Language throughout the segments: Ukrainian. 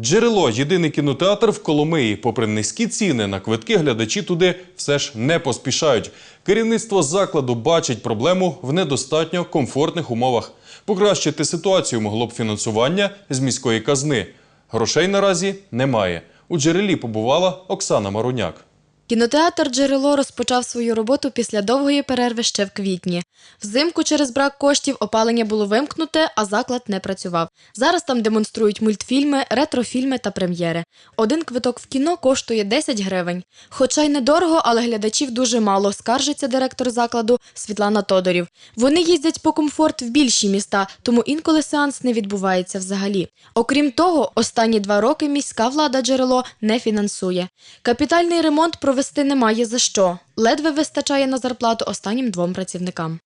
Джерело єдиний кінотеатр в Коломиї. Попри низькі ціни на квитки, глядачі туди все ж не поспішають. Керівництво закладу бачить проблему в недостатньо комфортних умовах. Покращити ситуацію могло б фінансування з міської казни. Грошей наразі немає. У джерелі побувала Оксана Маруняк. Кінотеатр Джерело розпочав свою роботу після довгої перерви ще в квітні. Взимку через брак коштів опалення було вимкнуте, а заклад не працював. Зараз там демонструють мультфільми, ретрофільми та прем'єри. Один квиток в кіно коштує 10 гривень. Хоча й недорого, але глядачів дуже мало, скаржиться директор закладу Світлана Тодорів. Вони їздять по комфорт в більші міста, тому інколи сеанс не відбувається взагалі. Окрім того, останні два роки міська влада джерело не фінансує. Капітальний ремонт провести немає за що. Ледве вистачає на зарплату останнім двом працівникам.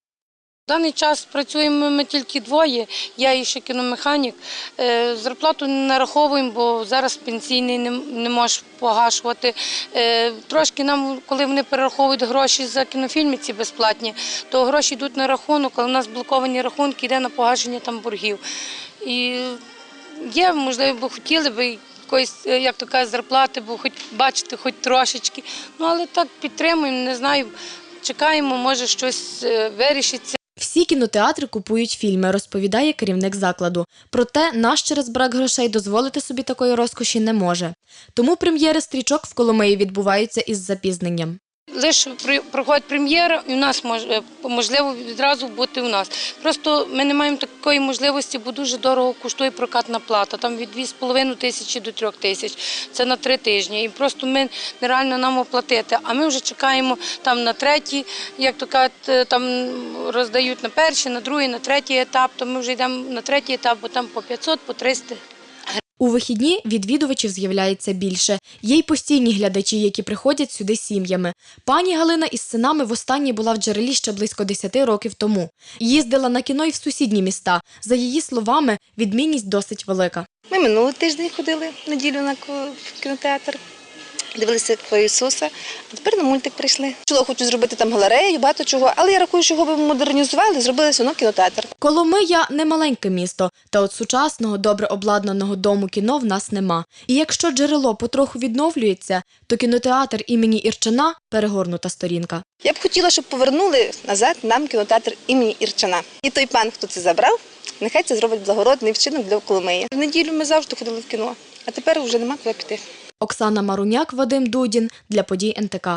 Даний час працюємо ми тільки двоє, я і ще кіномеханік. Е, Зарплату не нараховуємо, бо зараз пенсійний не, можеш погашувати. Е, Трошки нам, коли вони перераховують гроші за кінофільми ці безплатні, то гроші йдуть на рахунок, але у нас блоковані рахунки, йде на погашення там боргів. І є, можливо, хотіли би якоїсь, е, як то кажуть, зарплати, бо хоч бачити, хоч трошечки. Ну але так підтримуємо, не знаю, чекаємо, може щось вирішиться. Всі кінотеатри купують фільми, розповідає керівник закладу. Проте наш через брак грошей дозволити собі такої розкоші не може. Тому прем'єри стрічок в Коломиї відбуваються із запізненням. Лише проходить прем'єра, і у нас е, можливо відразу бути у нас. Просто ми не маємо такої можливості, бо дуже дорого коштує прокатна плата. Там від 2,5 тисячі до 3 тисяч. Це на три тижні. І просто ми нереально нам оплатити. А ми вже чекаємо там на третій, як то кажуть, е, там роздають на перший, на другий, на третій етап. То ми вже йдемо на третій етап, бо там по 500, по 300. У вихідні відвідувачів з'являється більше. Є й постійні глядачі, які приходять сюди сім'ями. Пані Галина із синами востаннє була в джерелі ще близько 10 років тому. Їздила на кіно й в сусідні міста. За її словами, відмінність досить велика. Ми минулий тиждень ходили неділю на кінотеатр. Дивилися про Ісуса, а тепер на мультик прийшли. Чого хочу зробити там галерею, багато чого, але я рахую, що його модернізували, зробили все одно кінотеатр. Коломия не маленьке місто, та от сучасного, добре обладнаного дому кіно в нас нема. І якщо джерело потроху відновлюється, то кінотеатр імені Ірчина перегорнута сторінка. Я б хотіла, щоб повернули назад нам кінотеатр імені Ірчана. І той пан, хто це забрав, нехай це зробить благородний вчинок для Коломиї. В неділю ми завжди ходили в кіно, а тепер вже нема куди піти. Оксана Маруняк, Вадим Дудін для подій НТК.